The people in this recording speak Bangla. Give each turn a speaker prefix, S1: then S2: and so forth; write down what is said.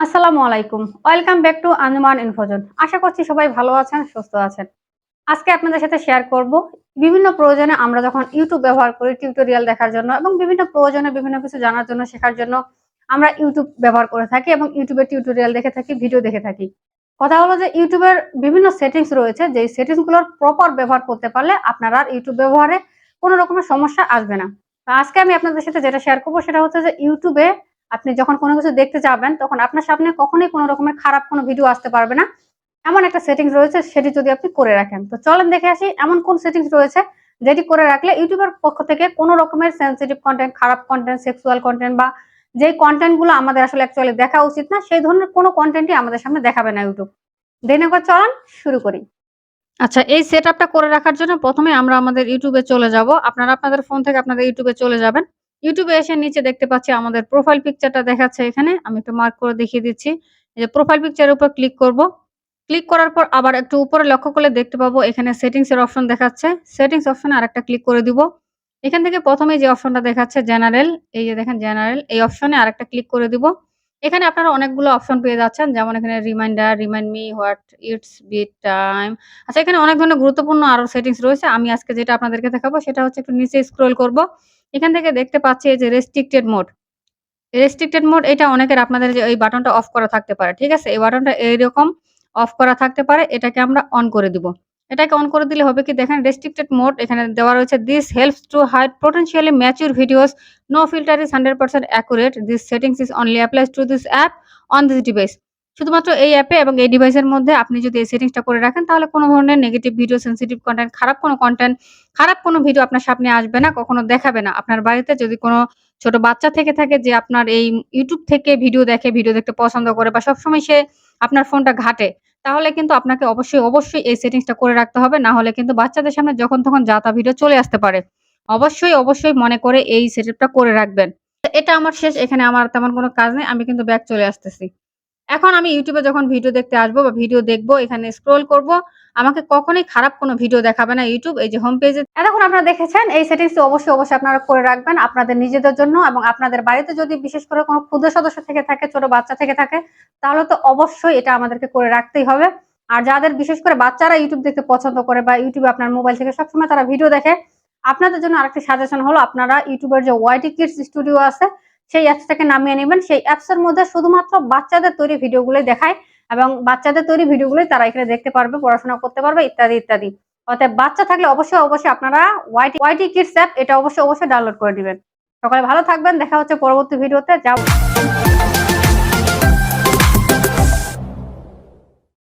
S1: আসসালামু আলাইকুম। Welcome back to Anuman Infozone আশা করছি সবাই ভালো আছেন, সুস্থ আছেন। আজকে আপনাদের সাথে শেয়ার করব বিভিন্ন প্রয়োজনে আমরা যখন ইউটিউব ব্যবহার করি টিউটোরিয়াল দেখার জন্য এবং বিভিন্ন প্রয়োজনে বিভিন্ন কিছু জানার জন্য শেখার জন্য আমরা ইউটিউব ব্যবহার করে থাকি এবং ইউটিউবে টিউটোরিয়াল দেখে থাকি ভিডিও দেখে থাকি। কথা হলো যে ইউটিউবের বিভিন্ন সেটিংস রয়েছে যে সেটিংসগুলোর প্রপার ব্যবহার করতে পারলে আপনারা আর ইউটিউব ব্যবহারে কোনো রকমের সমস্যা আসবে না। আজকে আমি আপনাদের সাথে যেটা শেয়ার করব সেটা হচ্ছে যে ইউটিউবে আপনি যখন কোনো কিছু দেখতে যাবেন, তখন আপনার সামনে কখনোই কোনো রকমের খারাপ কোনো ভিডিও আসতে পারবে না। এমন একটা সেটিংস রয়েছে, সেটি যদি আপনি করে রাখেন। তো চলেন দেখে আসি, এমন কোন সেটিংস রয়েছে যেটি করে রাখলে ইউটিউবের পক্ষ থেকে কোনো রকমের সেন্সিটিভ কন্টেন্ট খারাপ কন্টেন্ট সেক্সুয়াল কন্টেন্ট বা যেই কন্টেন্টগুলো আমাদের আসলে অ্যাকচুয়ালি দেখা উচিত না, সেই ধরনের কোনো কন্টেন্টই আমাদের সামনে দেখাবে না ইউটিউব। দেন একবার চলেন শুরু করি। আচ্ছা এই সেট করে রাখার জন্য প্রথমে আমরা আমাদের ইউটিউবে চলে যাব। আপনারা আপনাদের ফোন থেকে আপনাদের ইউটিউবে চলে যাবেন। ইউটিউবে এসে নিচে দেখতে পাচ্ছি আমাদের প্রোফাইল পিকচারটা দেখাচ্ছে এখানে। আমি একটু মার্ক করে দেখিয়ে দিচ্ছি। যে প্রোফাইল পিকচারের উপর ক্লিক করব। ক্লিক করার পর আবার একটু উপরে লক্ষ্য করলে দেখতে পাবো এখানে সেটিংস এর অপশন দেখাচ্ছে। সেটিংস অপশনে আরেকটা ক্লিক করে দিব। এখান থেকে প্রথমে যে অপশনটা দেখাচ্ছে জেনারেল এই যে দেখেন জেনারেল এই অপশনে আরেকটা ক্লিক করে দিব। এখানে আপনারা অনেকগুলো অপশন পেয়ে যাচ্ছেন, যেমন এখানে reminder remind me what it's bedtime আচ্ছা এখানে অনেক ধরনের গুরুত্বপূর্ণ আরও সেটিংস রয়েছে। আমি আজকে যেটা আপনাদেরকে দেখাবো সেটা হচ্ছে একটু নিচে স্ক্রল করব। এখান থেকে দেখতে পাচ্ছি যে রেস্ট্রিক্টেড মোড রেস্ট্রিক্টেড মোড এটা অনেকের আপনাদের যে এই বাটনটা অফ করা থাকতে পারে, ঠিক আছে? এই বাটনটা এইরকম অফ করা থাকতে পারে, এটাকে আমরা অন করে দিব। এটাকে অন করে দিলে হবে কি, দেখেন রেস্ট্রিক্টেড মোড এখানে দেওয়া রয়েছে this helps to hide potentially mature videos no filter is hundred percent accurate this settings is only applies to this app on this device শুধুমাত্র এই অ্যাপে এবং এই ডিভাইসের মধ্যে আপনি যদি এই সেটিংসটা করে রাখেন, তাহলে কোনো ধরনের নেগেটিভ ভিডিও সেন্সিটিভ কন্টেন্ট খারাপ কোনো কন্টেন্ট খারাপ কোনো ভিডিও আপনার সামনে আসবে না, কখনো দেখাবে না। আপনার বাড়িতে যদি কোনো ছোট বাচ্চা থেকে থাকে যে আপনার এই ইউটিউব থেকে ভিডিও দেখে ভিডিও দেখতে পছন্দ করে বা সবসময় সে আপনার ফোনটা ঘাটে, তাহলে কিন্তু আপনাকে অবশ্যই অবশ্যই এই সেটিংসটা করে রাখতে হবে। না হলে কিন্তু বাচ্চাদের সামনে যখন তখন যাতা ভিডিও চলে আসতে পারে। অবশ্যই অবশ্যই মনে করে এই সেটআপটা করে রাখবেন। এটা আমার শেষ, এখানে আমার তেমন কোনো কাজ নেই, আমি কিন্তু ব্যাগ চলে আসতেছি। এখন আমি ইউটিউবে যখন ভিডিও দেখতে আসব বা ভিডিও দেখব, এখানে স্ক্রল করব, আমাকে কখনোই খারাপ কোনো ভিডিও দেখাবে না ইউটিউব, এই যে হোম পেজে এতক্ষণ আপনারা দেখেছেন, এই সেটিংসটি অবশ্যই অবশ্যই আপনারা করে রাখবেন আপনাদের নিজেদের জন্য এবং আপনাদের বাড়িতে যদি বিশেষ করে কোনো ক্ষুদ্র সদস্য থেকে থাকে, ছোট বাচ্চা থেকে থাকে, তাহলে তো অবশ্যই এটা আমাদেরকে করে রাখতেই হবে। আর যাদের বিশেষ করে বাচ্চারা ইউটিউব দেখতে পছন্দ করে বা ইউটিউবে আপনার মোবাইল থেকে সবসময় তারা ভিডিও দেখে, আপনাদের জন্য আরেকটি সাজেশন হলো, আপনারা ইউটিউবের যে ওয়াইটি কিডস স্টুডিও আছে সেই অ্যাপসটাকে নামিয়ে নেবেন। সেই অ্যাপসের মধ্যে শুধুমাত্র বাচ্চাদের তৈরি ভিডিওগুলোই দেখায় এবং বাচ্চাদের তৈরি ভিডিওগুলোই তারা এখানে দেখতে পারবে, পড়াশোনা করতে পারবে, ইত্যাদি ইত্যাদি। অর্থাৎ বাচ্চা থাকলে অবশ্যই অবশ্যই আপনারা ওয়াইটি ওয়াইটি কিডস অ্যাপ এটা অবশ্যই অবশ্যই ডাউনলোড করে দিবেন সকালে ভালো থাকবেন, দেখা হচ্ছে পরবর্তী ভিডিওতে, যাও।